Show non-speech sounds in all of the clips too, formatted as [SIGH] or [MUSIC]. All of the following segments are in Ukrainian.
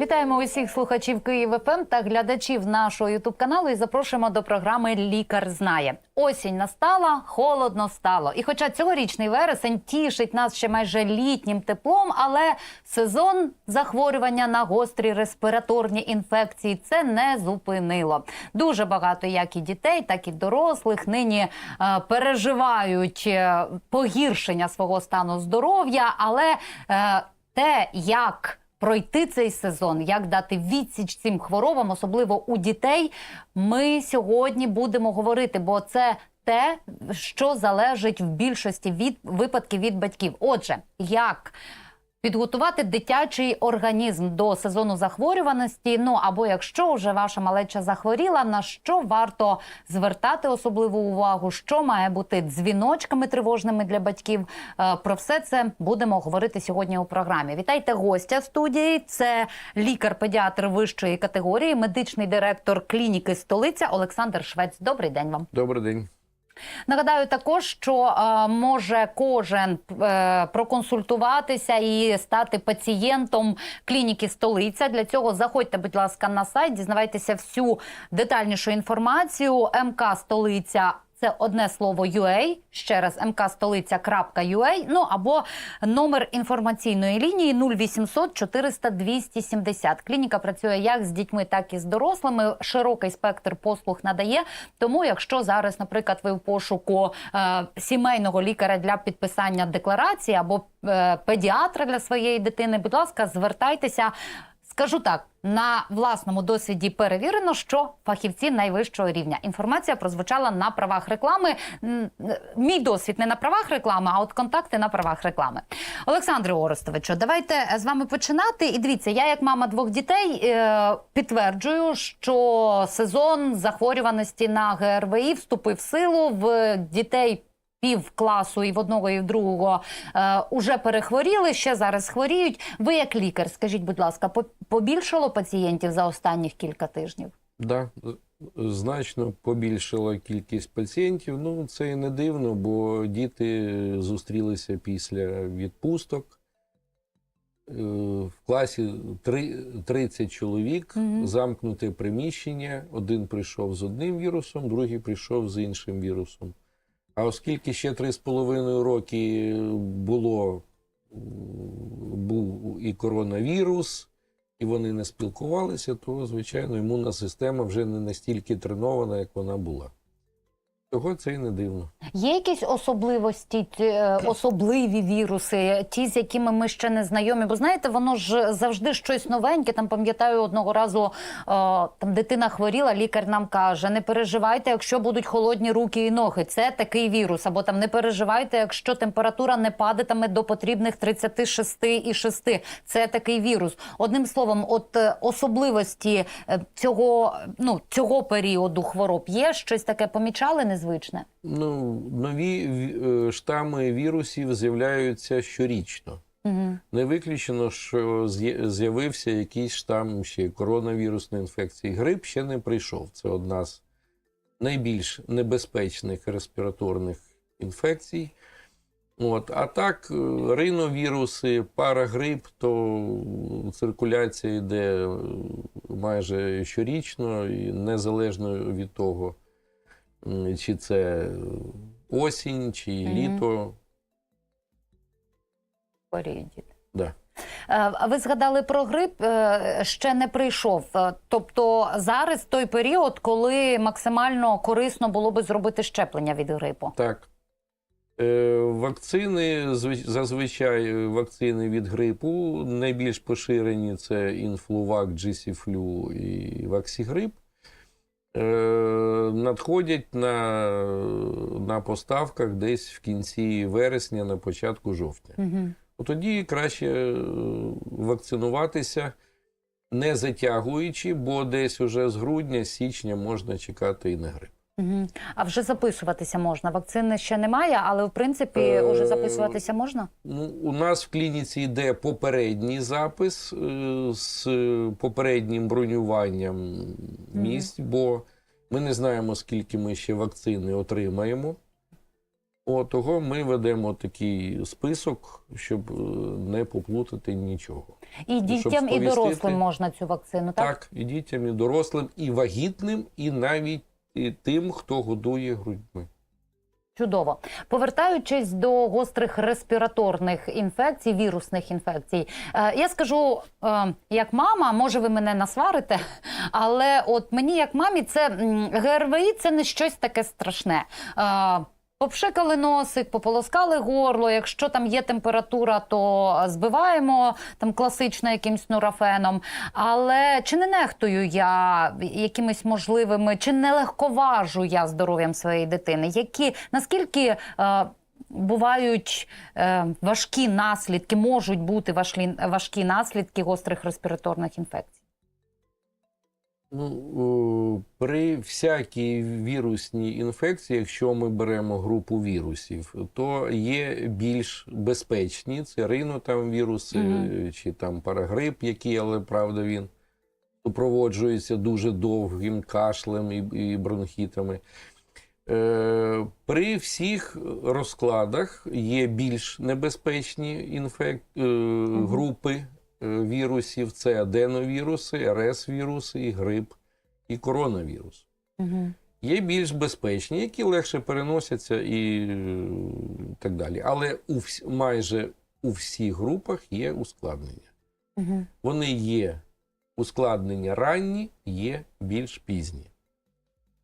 Вітаємо усіх слухачів Київ ФМ та глядачів нашого ютуб каналу і запрошуємо до програми Лікар знає. Осінь настала, холодно стало. І хоча цьогорічний вересень тішить нас ще майже літнім теплом, але сезон захворювання на гострі респіраторні інфекції це не зупинило. Дуже багато як і дітей, так і дорослих нині е, переживають е, погіршення свого стану здоров'я, але е, те, як пройти цей сезон, як дати відсіч цим хворобам, особливо у дітей. Ми сьогодні будемо говорити, бо це те, що залежить в більшості від випадків від батьків. Отже, як підготувати дитячий організм до сезону захворюваності. Ну або якщо вже ваша малеча захворіла, на що варто звертати особливу увагу, що має бути дзвіночками тривожними для батьків. Е, Про все це будемо говорити сьогодні у програмі. Вітайте гостя студії. Це лікар-педіатр вищої категорії, медичний директор клініки столиця Олександр Швець. Добрий день вам. Добрий день. Нагадаю також, що е, може кожен е, проконсультуватися і стати пацієнтом клініки столиця. Для цього заходьте, будь ласка, на сайт, дізнавайтеся всю детальнішу інформацію. МК столиця. Це одне слово UA, ще раз mkstolica.ua, ну або номер інформаційної лінії 0800 400 270. Клініка працює як з дітьми, так і з дорослими. Широкий спектр послуг надає. Тому, якщо зараз, наприклад, ви в пошуку е, сімейного лікаря для підписання декларації або е, педіатра для своєї дитини, будь ласка, звертайтеся. Скажу так, на власному досвіді перевірено, що фахівці найвищого рівня. Інформація прозвучала на правах реклами. Мій досвід не на правах реклами, а от контакти на правах реклами. Олександре Орестовичу, давайте з вами починати. І дивіться, я як мама двох дітей е, підтверджую, що сезон захворюваності на ГРВІ вступив в силу в дітей пів класу і в одного, і в другого е, уже перехворіли, ще зараз хворіють. Ви як лікар, скажіть, будь ласка, побільшало пацієнтів за останніх кілька тижнів? Да, значно побільшила кількість пацієнтів. Ну, це і не дивно, бо діти зустрілися після відпусток. Е, В класі 30 чоловік, Мгм. замкнуте приміщення. Один прийшов з одним вірусом, другий прийшов з іншим вірусом. А оскільки ще 3,5 роки було, був і коронавірус, і вони не спілкувалися, то, звичайно, імунна система вже не настільки тренована, як вона була. Того це і не дивно. Є якісь особливості, е, особливі віруси, ті, з якими ми ще не знайомі? Бо знаєте, воно ж завжди щось новеньке. Там пам'ятаю одного разу, е, там дитина хворіла, лікар нам каже: не переживайте, якщо будуть холодні руки і ноги. Це такий вірус. Або там не переживайте, якщо температура не падатиме до потрібних 36,6. Це такий вірус. Одним словом, от е, особливості цього, ну, цього періоду хвороб є щось таке помічали незвичне? Ну, нові е, штами вірусів з'являються щорічно. Угу. Не виключено, що з'явився якийсь штам ще коронавірусної інфекції. Грип ще не прийшов. Це одна з найбільш небезпечних респіраторних інфекцій. От. А так, е, риновіруси, парагрип, то циркуляція йде е, майже щорічно, і незалежно від того, чи це осінь, чи літо. діти. Да. Е, А ви згадали про грип, е, ще не прийшов. Е, Тобто зараз той період, коли максимально корисно було би зробити щеплення від грипу. Так. Е, Вакцини, зазвичай е, вакцини від грипу найбільш поширені це інфлувак, GC-флю і ваксігрип. Е, Надходять на, на поставках десь в кінці вересня, на початку жовтня. Угу. Тоді краще е, вакцинуватися, не затягуючи, бо десь уже з грудня, з січня можна чекати і на грип. Угу. А вже записуватися можна. Вакцини ще немає, але в принципі Е, вже записуватися можна. Ну, у нас в клініці йде попередній запис е, з попереднім бронюванням місць, бо ми не знаємо, скільки ми ще вакцини отримаємо. От, того ми ведемо такий список, щоб е, не поплутати нічого. І дітям, і дорослим можна цю вакцину, так? Так, і дітям, і дорослим, і вагітним, і навіть і тим, хто годує грудьми. Чудово. Повертаючись до гострих респіраторних інфекцій, вірусних інфекцій, е, я скажу, е, як мама, може ви мене насварите, але от мені, як мамі, це ГРВІ це не щось таке страшне. Е, Попшикали носик, пополоскали горло. Якщо там є температура, то збиваємо там класично якимсь нурофеном. Але чи не нехтую я якимись можливими, чи не легковажу я здоров'ям своєї дитини? Які наскільки е, бувають е, важкі наслідки, можуть бути важкі, важкі наслідки гострих респіраторних інфекцій? Ну, при всякій вірусній інфекції, якщо ми беремо групу вірусів, то є більш безпечні. Це ринотам віруси Мгм. чи там парагрип, який, але правда він супроводжується дуже довгим кашлем і, і бронхітами. Е, при всіх розкладах є більш небезпечні інфек... е, групи е, вірусів: це аденовіруси, РС-віруси, і грип, і коронавірус. Угу. Є більш безпечні, які легше переносяться і е, так далі. Але у вс... майже у всіх групах є ускладнення. Угу. Вони є ускладнення ранні, є більш пізні.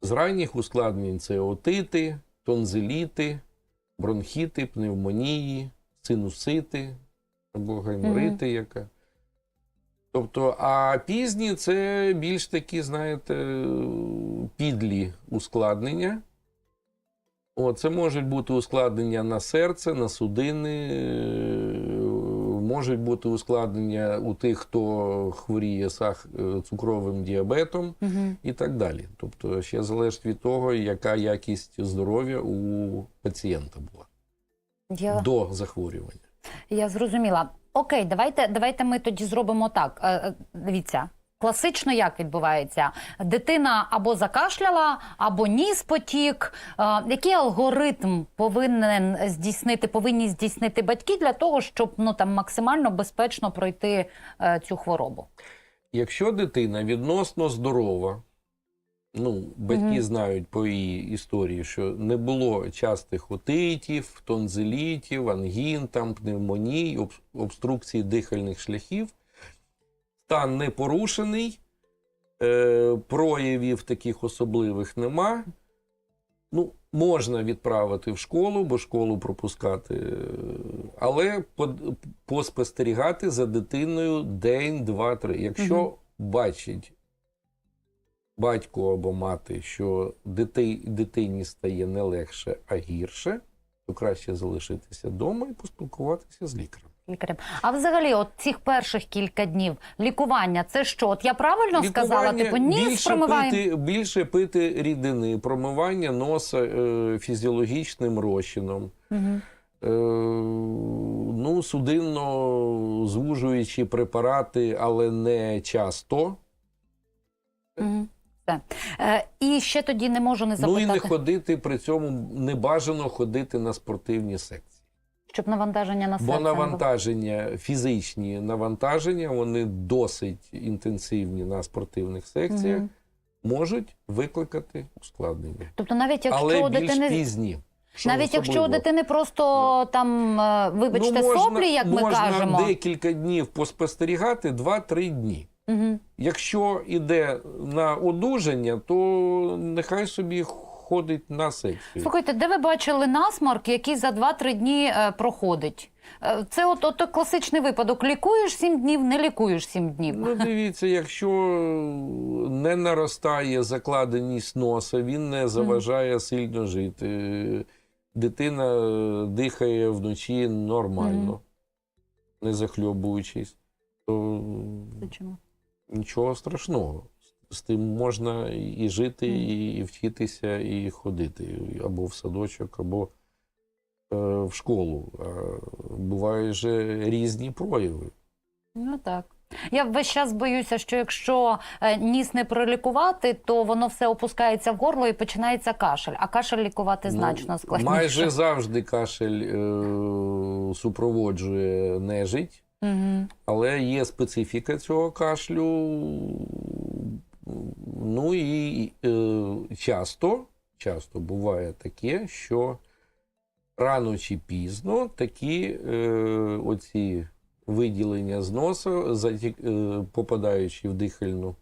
З ранніх ускладнень це отити, тонзиліти, бронхіти, пневмонії, синусити або гайморити, яка. Тобто, а пізні це більш такі, знаєте, підлі ускладнення. О, це можуть бути ускладнення на серце, на судини, е, можуть бути ускладнення у тих, хто хворіє сах... е, цукровим діабетом Угу. і так далі. Тобто, ще залежить від того, яка якість здоров'я у пацієнта була Я... до захворювання. Я зрозуміла. Окей, давайте, давайте ми тоді зробимо так. Е, е, Дивіться. Класично як відбувається? Дитина або закашляла, або ніс потік. Е, Який алгоритм повинен здійснити, повинні здійснити батьки для того, щоб ну там максимально безпечно пройти цю хворобу? Якщо дитина відносно здорова, ну, батьки Мгм. знають по її історії, що не було частих отитів, тонзилітів, ангін, там, пневмоній, об- обструкції дихальних шляхів, стан не порушений, е, проявів таких особливих нема. Ну, можна відправити в школу, бо школу пропускати, але под- поспостерігати за дитиною день, два, три. Якщо Мгм. бачить батько або мати, що дити, дитині стає не легше, а гірше, то краще залишитися вдома і поспілкуватися з лікарем. Лікарем. А взагалі, от цих перших кілька днів лікування, це що? От я правильно сказала? Типу, ніс більше промиваємо? пити, більше пити рідини, промивання носа е, фізіологічним розчином. Угу. Е, ну, судинно звужуючі препарати, але не часто. Угу. Все. Е, і ще тоді не можу не Ну і не ходити при цьому не бажано ходити на спортивні секції. щоб навантаження на серце Бо навантаження, фізичні навантаження, вони досить інтенсивні на спортивних секціях, Мгм. можуть викликати ускладнення. Тобто навіть якщо Але більш дитини пізні. Що навіть якщо у дитини просто там, е, вибачте, Ну, можна- соплі, як ми можна кажемо. декілька днів поспостерігати, 2-3 дні. Угу. Якщо йде на одужання, то нехай собі ходить на секцію. Слухайте, де ви бачили насморк, який за 2-3 дні е, проходить? Е, Це от, от класичний випадок. Лікуєш 7 днів, не лікуєш 7 днів. Ну, дивіться, якщо не наростає закладеність носа, він не заважає сильно жити. Дитина дихає вночі нормально, не захльобуючись, то Чому? Нічого страшного. з тим можна і жити, і, вчитися, і ходити або в садочок, або е, в школу. А бувають же різні прояви. Ну так. Я весь час боюся, що якщо е, ніс не пролікувати, то воно все опускається в горло і починається кашель. А кашель лікувати значно Ну, складніше. Майже завжди кашель е, супроводжує нежить. Угу. Але є специфіка цього кашлю. Ну і е, часто, часто буває таке, що рано чи пізно такі е, оці виділення з носа, затік- е, попадаючи в дихальну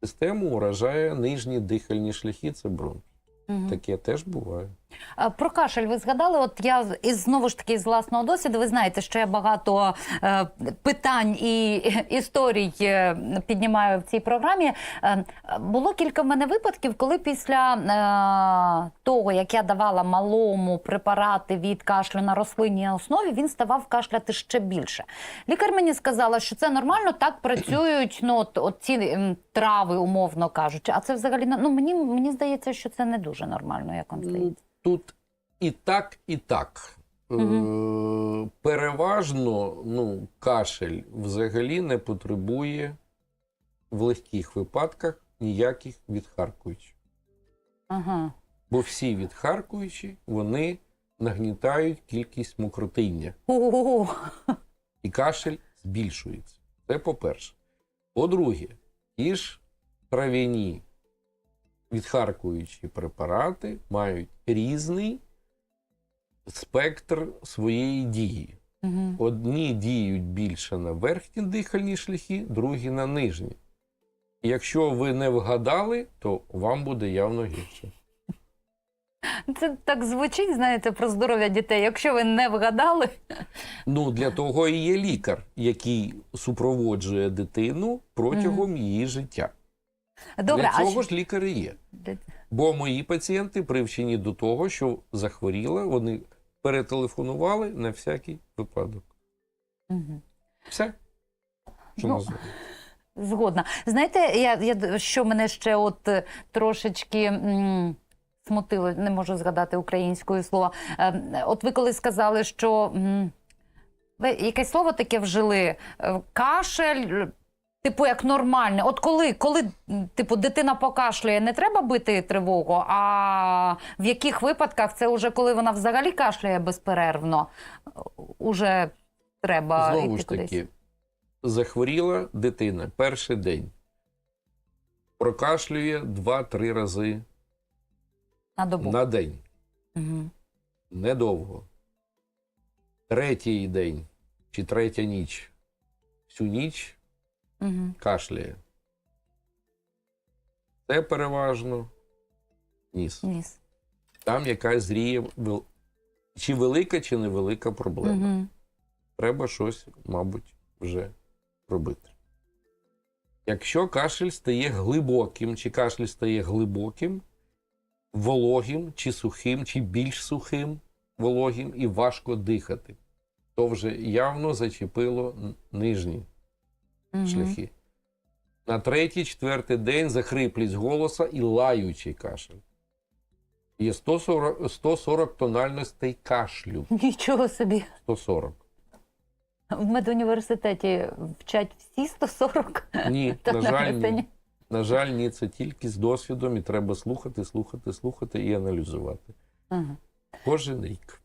систему, уражає нижні дихальні шляхи, це бронх. Угу. Таке теж буває. А, Про кашель ви згадали. От я із знову ж таки з власного досвіду. Ви знаєте, що я багато е, питань і історій е, піднімаю в цій програмі. Е, було кілька в мене випадків, коли після е, того, як я давала малому препарати від кашлю на рослинній основі, він ставав кашляти ще більше. Лікар мені сказала, що це нормально, так працюють ну, от, от ці трави, умовно кажучи. А це взагалі ну мені, мені здається, що це не дуже нормально, як вам здається. Тут і так, і так. Мгм. Переважно ну, кашель взагалі не потребує в легких випадках ніяких відхаркуючих. Ага. Бо всі відхаркуючі вони нагнітають кількість мокротиння, О, і кашель збільшується. Це по-перше. По-друге, ті ж трав'яні відхаркуючі препарати мають різний спектр своєї дії. Мгм. Одні діють більше на верхні дихальні шляхи, другі на нижні. Якщо ви не вгадали, то вам буде явно гірше. Це так звучить, знаєте, про здоров'я дітей. Якщо ви не вгадали, Ну, для того і є лікар, який супроводжує дитину протягом її життя. Добре, для цього що- ж лікар і є. Бо мої пацієнти привчені до того, що захворіла, вони перетелефонували на всякий випадок. Мгм. Все. Що Ну. Згодна. Знаєте, я, я що мене ще от е, трошечки. м, Смутило, не можу згадати українською слова. Е, От ви коли сказали, що ви якесь слово таке вжили, е, кашель, типу, як нормальне. От коли, коли типу, дитина покашлює, не треба бити тривогу, а в яких випадках це вже коли вона взагалі кашляє безперервно, е, уже треба Знову йти ж кудись. таки, захворіла дитина перший день. Прокашлює 2-3 рази На добу. на день. Мгм. Недовго. Третій день чи третя ніч. Всю ніч Мгм. кашляє. Це переважно ніс. Ніс. Там якась зріє чи велика, чи невелика проблема. Мгм. Треба щось, мабуть, вже робити. Якщо кашель стає глибоким, чи кашель стає глибоким, вологим, чи сухим, чи більш сухим, вологим і важко дихати, то вже явно зачепило нижні Мгм. шляхи. На третій, четвертий день захриплість голоса і лаючий кашель. Є 140, 140 тональностей кашлю. [LAUGHS] Нічого собі. 140. В медуніверситеті вчать всі 140 Ні, на жаль, ні. ні. На жаль, ні, це тільки з досвідом, і треба слухати, слухати, слухати і аналізувати. Ага. Кожен рік.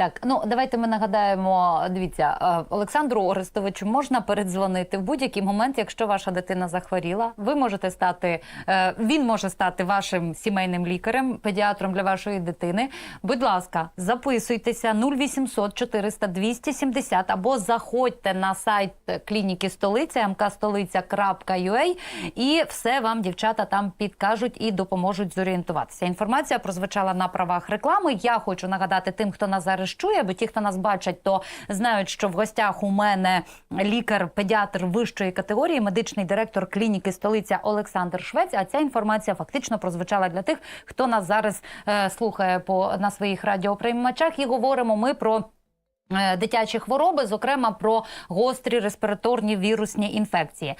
Так, ну давайте ми нагадаємо. Дивіться, е, Олександру Орестовичу можна передзвонити в будь-який момент, якщо ваша дитина захворіла. Ви можете стати, е, він може стати вашим сімейним лікарем, педіатром для вашої дитини. Будь ласка, записуйтеся 0800 400 270 або заходьте на сайт клініки столиця mkstolica.ua і все вам дівчата там підкажуть і допоможуть зорієнтуватися. Інформація прозвучала на правах реклами. Я хочу нагадати тим, хто нас зараз чує, бо ті, хто нас бачать, то знають, що в гостях у мене лікар-педіатр вищої категорії, медичний директор клініки столиця Олександр Швець. А ця інформація фактично прозвучала для тих, хто нас зараз е, слухає по на своїх радіоприймачах. І говоримо ми про. е, Дитячі хвороби, зокрема про гострі респіраторні вірусні інфекції.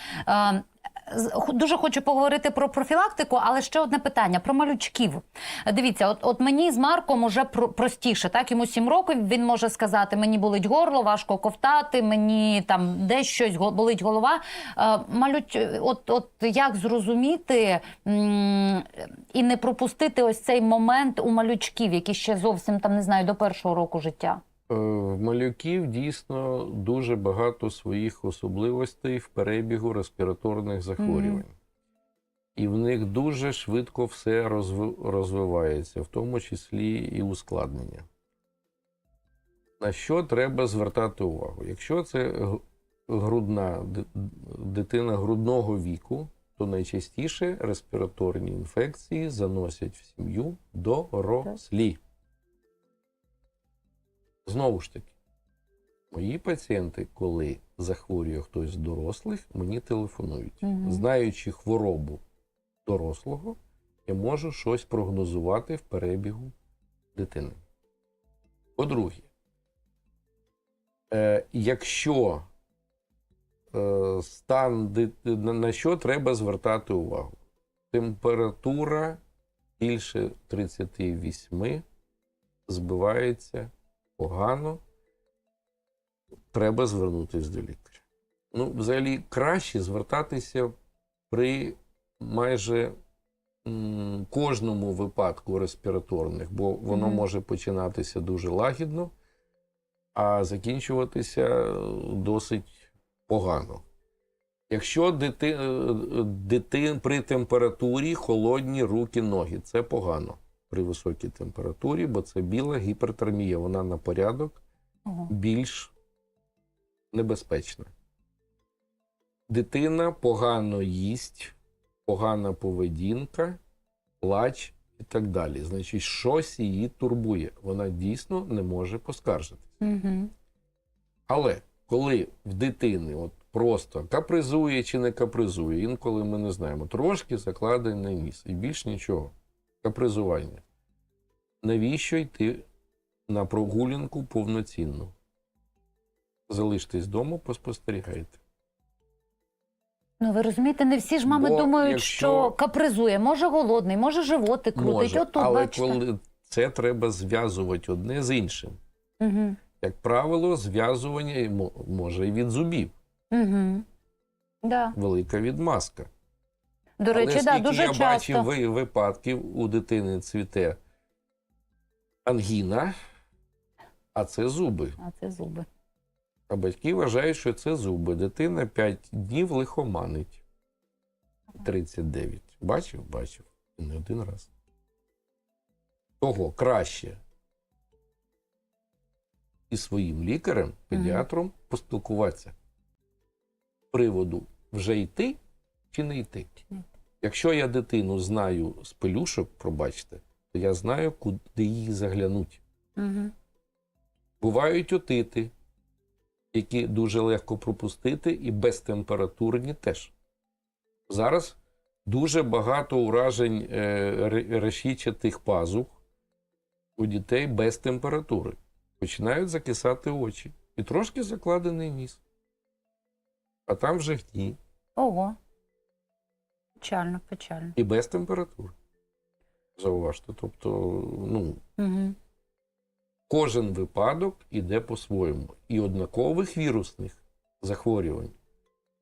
Дуже хочу поговорити про профілактику, але ще одне питання про малючків. Дивіться, от, от мені з Марком уже про- простіше. Так йому 7 років. Він може сказати: мені болить горло, важко ковтати, мені там десь щось болить голова. Е, малюч, от, от як зрозуміти і не пропустити ось цей момент у малючків, які ще зовсім там не знаю до першого року життя. Е, В малюків дійсно дуже багато своїх особливостей в перебігу респіраторних захворювань. І в них дуже швидко все розви- розвивається, в тому числі і ускладнення. На що треба звертати увагу? Якщо це грудна дитина грудного віку, то найчастіше респіраторні інфекції заносять в сім'ю дорослі. Знову ж таки, мої пацієнти, коли захворює хтось з дорослих, мені телефонують. Мгм. Знаючи хворобу дорослого, я можу щось прогнозувати в перебігу дитини. По-друге, е, якщо е, стан дити- на на що треба звертати увагу? Температура більше 38 збивається погано, треба звернутися до лікаря. Ну, взагалі, краще звертатися при майже кожному випадку респіраторних, бо воно Мгм. може починатися дуже лагідно, а закінчуватися е, досить погано. Якщо дити, е, дитин при температурі холодні руки, ноги, це погано при високій температурі, бо це біла гіпертермія, вона на порядок більш небезпечна. Дитина погано їсть, погана поведінка, плач і так далі. Значить, щось її турбує. Вона дійсно не може поскаржитися. Угу. Але коли в дитини от просто капризує чи не капризує, інколи ми не знаємо, трошки закладений ніс і більш нічого. Капризування. Навіщо йти на прогулянку повноцінну? Залиштесь вдома, поспостерігайте. Ну ви розумієте, не всі ж мами Бо думають, якщо- що капризує. Може голодний, може животик крутить. Може, Отут, але бачите. коли це треба зв'язувати одне з іншим. Угу. Як правило, зв'язування і мо- може і від зубів, Угу. Да. велика відмазка. До речі, Але да, дуже я часто. бачив ви- випадків у дитини цвіте ангіна, а це зуби. А це зуби. А батьки вважають, що це зуби. Дитина 5 днів лихоманить. 39. Бачив? Бачив. І не один раз. Того краще із своїм лікарем, педіатром поспілкуватися. З приводу вже йти чи не йти. Якщо я дитину знаю з пелюшок, пробачте, то я знаю, куди її заглянуть. Угу. Бувають отити, які дуже легко пропустити, і безтемпературні теж. Зараз дуже багато уражень е, ре- пазух у дітей без температури. Починають закисати очі і трошки закладений ніс. А там вже гній Ого. Печально, печально. і без температури. Зауважте. Тобто, ну, Угу. кожен випадок іде по-своєму. І однакових вірусних захворювань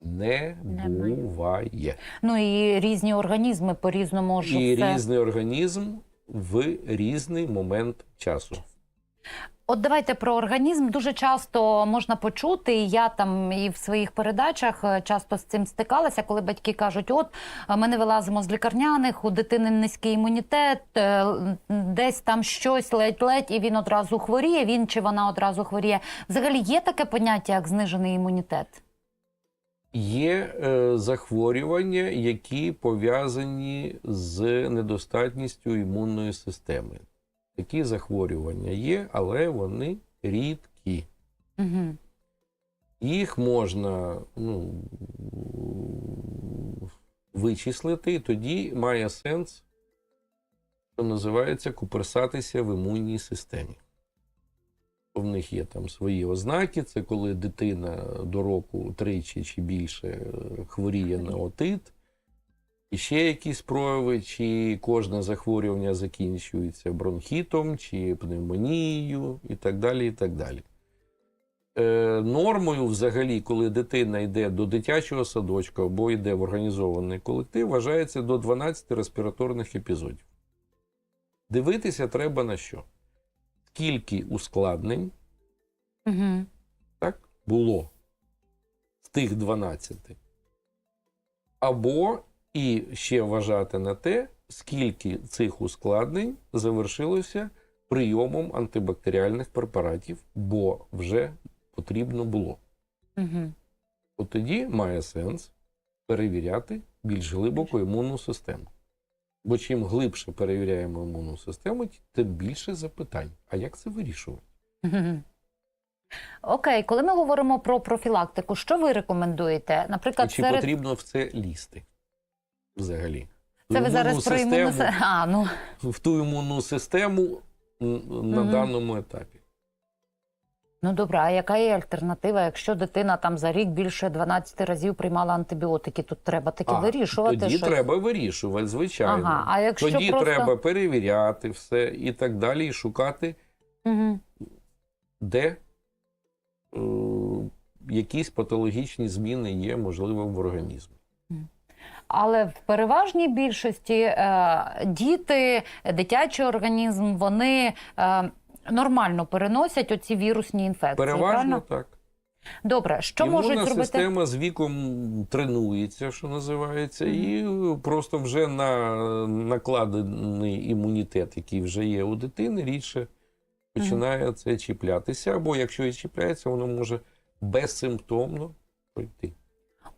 не Немає. буває. Ну і різні організми по-різному ж І це. різний організм в різний момент часу. От давайте про організм. Дуже часто можна почути, я там і в своїх передачах е, часто з цим стикалася, коли батьки кажуть: от е, ми не вилазимо з лікарняних, у дитини низький імунітет, е, десь там щось ледь-ледь, і він одразу хворіє. Він чи вона одразу хворіє. Взагалі є таке поняття, як знижений імунітет? Є е, захворювання, які пов'язані з недостатністю імунної системи. Такі захворювання є, але вони рідкі. Угу. Їх можна ну, вичислити, і тоді має сенс, що називається, куперсатися в імунній системі. В них є там свої ознаки. Це коли дитина до року тричі чи більше е, хворіє на отит, і ще якісь прояви, чи кожне захворювання закінчується бронхітом, чи пневмонією, і так далі. і так далі. Е, нормою, взагалі, коли дитина йде до дитячого садочка або йде в організований колектив, вважається до 12 респіраторних епізодів. Дивитися треба на що? Скільки ускладнень Угу. так, було з тих 12. Або і ще вважати на те, скільки цих ускладнень завершилося прийомом антибактеріальних препаратів, бо вже потрібно було. Угу. От тоді має сенс перевіряти більш глибоко імунну систему. Бо чим глибше перевіряємо імунну систему, тим більше запитань. А як це вирішувати? Окей, коли ми говоримо про профілактику, що ви рекомендуєте? І Наприклад, чи серед потрібно в це лізти взагалі? це ви зараз про імунну систему, А, ну в ту імунну систему на Мгм. даному етапі. ну добре, а яка є альтернатива, якщо дитина там за рік більше 12 разів приймала антибіотики, тут треба таки А, вирішувати. Тоді щось. треба вирішувати, звичайно. Ага, а якщо тоді просто... треба перевіряти все і так далі, і шукати, Угу. де е, якісь патологічні зміни є, можливо, в організмі. Але в переважній більшості е, діти, дитячий організм, вони е, нормально переносять оці вірусні інфекції. Переважно правильно? так. Добре, що Імунна можуть зробити? система з віком тренується, що називається, і просто вже на накладений імунітет, який вже є у дитини, рідше починає це чіплятися. Або якщо і чіпляється, воно може безсимптомно пройти.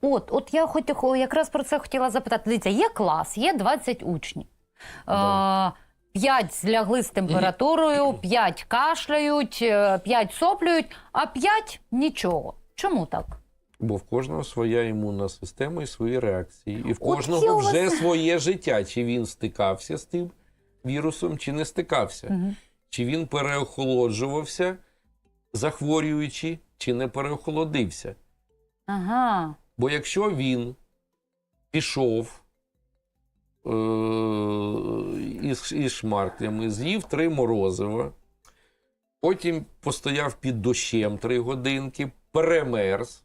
От, от я хоч якраз про це хотіла запитати. Дивіться, є клас, є 20 учнів. Да. Е, П'ять злягли з температурою, п'ять кашляють, е, п'ять соплюють, а п'ять нічого. Чому так? Бо в кожного своя імунна система і свої реакції. І в кожного вас- вже своє життя. Чи він стикався з тим вірусом, чи не стикався. Угу. Чи він переохолоджувався, захворюючи, чи не переохолодився. Ага. Бо якщо він пішов е- із, із шмарклями, з'їв три морозива, потім постояв під дощем три годинки, перемерз,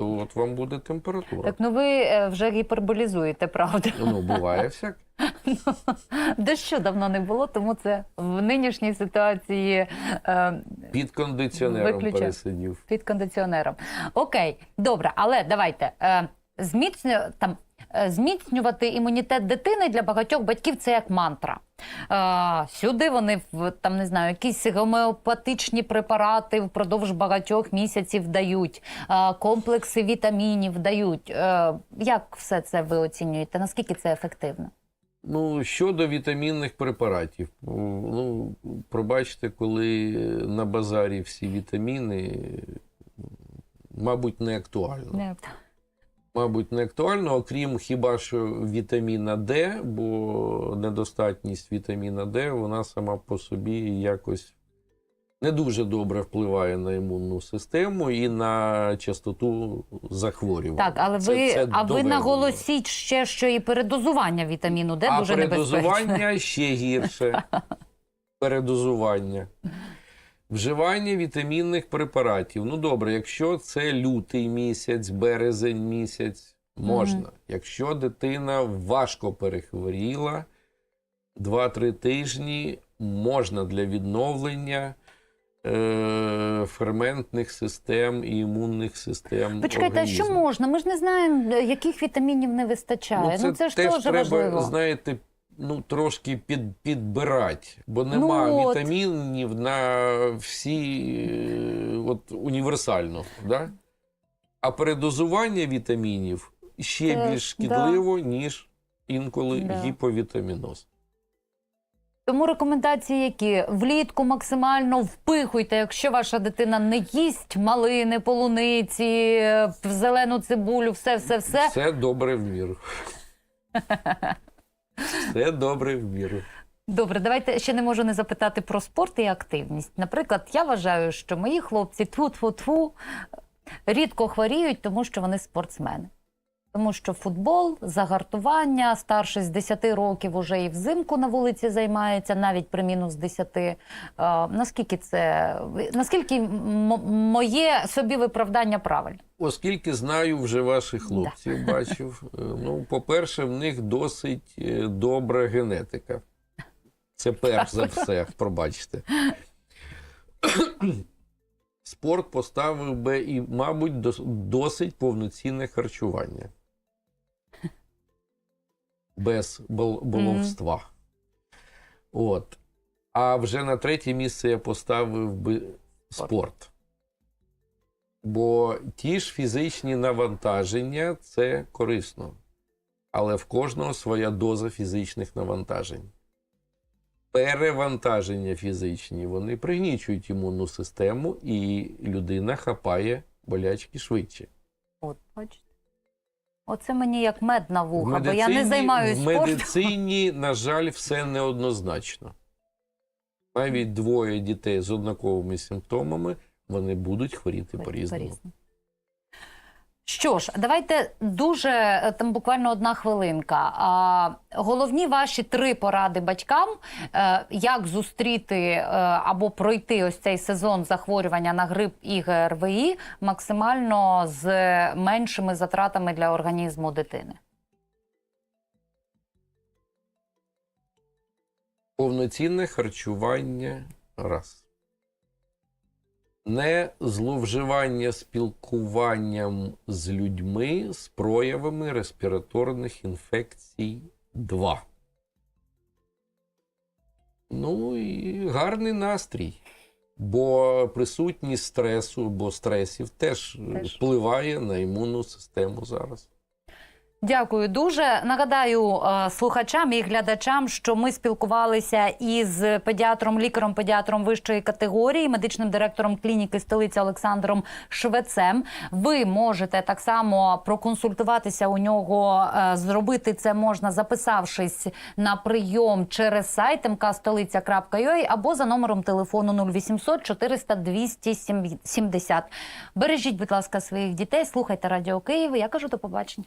то от вам буде температура. Так ну ви е, вже гіперболізуєте, правда? Ну, буває всяк. [LAUGHS] Дощу давно не було, тому це в нинішній ситуації е, Під кондиціонером Виключай. пересидів. під кондиціонером. Окей, добре, але давайте. Е, зміцнює там, зміцнювати імунітет дитини для багатьох батьків це як мантра. Е, сюди вони в там не знаю, якісь гомеопатичні препарати впродовж багатьох місяців дають, е, комплекси вітамінів дають. Е, як все це ви оцінюєте? Наскільки це ефективно? Ну, щодо вітамінних препаратів, ну, пробачте, коли на базарі всі вітаміни, мабуть, не актуально. Не. Мабуть, не актуально, окрім хіба що вітаміна Д, бо недостатність вітаміна Д, вона сама по собі якось не дуже добре впливає на імунну систему і на частоту захворювань. Так, але ви, це а ви наголосіть ще, що і передозування вітаміну Д а дуже небезпечне. передозування ще гірше. [LAUGHS] Передозування. Вживання вітамінних препаратів. Ну добре, якщо це лютий місяць, березень місяць, можна. Якщо дитина важко перехворіла, 2-3 тижні можна для відновлення е- ферментних систем і імунних систем. Почекайте, а що можна? Ми ж не знаємо, яких вітамінів не вистачає. Ну це, ж теж, треба, важливо. знаєте, ну трошки під, підбирати, бо нема Ну, вітамінів на всі е, от, універсально. Да? А передозування вітамінів ще Це, більш шкідливо, ніж інколи Да. гіповітаміноз. Тому рекомендації, які влітку максимально впихуйте, якщо ваша дитина не їсть малини, полуниці, е, зелену цибулю, все, все, все. Все добре в міру. [LAUGHS] Все добре в міру. Добре, давайте ще не можу не запитати про спорт і активність. Наприклад, я вважаю, що мої хлопці тфу-тфу-тфу рідко хворіють, тому що вони спортсмени. Тому що футбол, загартування, старший з 10 років уже і взимку на вулиці займається, навіть при мінус 10. Е, наскільки це наскільки моє собі виправдання правильне? Оскільки знаю вже ваших хлопців, [LAUGHS] бачив. е, Ну, по-перше, в них досить е, добра генетика. Це перш за все, пробачте. Спорт поставив би і, мабуть, досить повноцінне харчування. Без баловства. От. А вже на третє місце я поставив би спорт. Бо ті ж фізичні навантаження це корисно. Але в кожного своя доза фізичних навантажень. Перевантаження фізичні вони пригнічують імунну систему, і людина хапає болячки швидше. От, бачите. Оце мені як мед на вуха, бо я не займаюся в спортом. медицині, на жаль, все неоднозначно. Навіть двоє дітей з однаковими симптомами вони будуть хворіти по-різному. По-різному. Що ж, давайте дуже е, там буквально одна хвилинка. А, головні ваші три поради батькам, е, як зустріти е, або пройти ось цей сезон захворювання на грип і ГРВІ максимально з меншими затратами для організму дитини. Повноцінне харчування раз. Не зловживання спілкуванням з людьми з проявами респіраторних інфекцій 2. Ну і гарний настрій. Бо присутність стресу або стресів теж, Теж. впливає на імунну систему зараз. Дякую дуже. Нагадаю е, слухачам і глядачам, що ми спілкувалися із педіатром, лікарем-педіатром вищої категорії, медичним директором клініки столиця Олександром Швецем. Ви можете так само проконсультуватися у нього. е, Зробити це можна, записавшись на прийом через сайт mkstolica.ua або за номером телефону 0800 400 270. Бережіть, будь ласка, своїх дітей. Слухайте радіо Київ. Я кажу до побачення.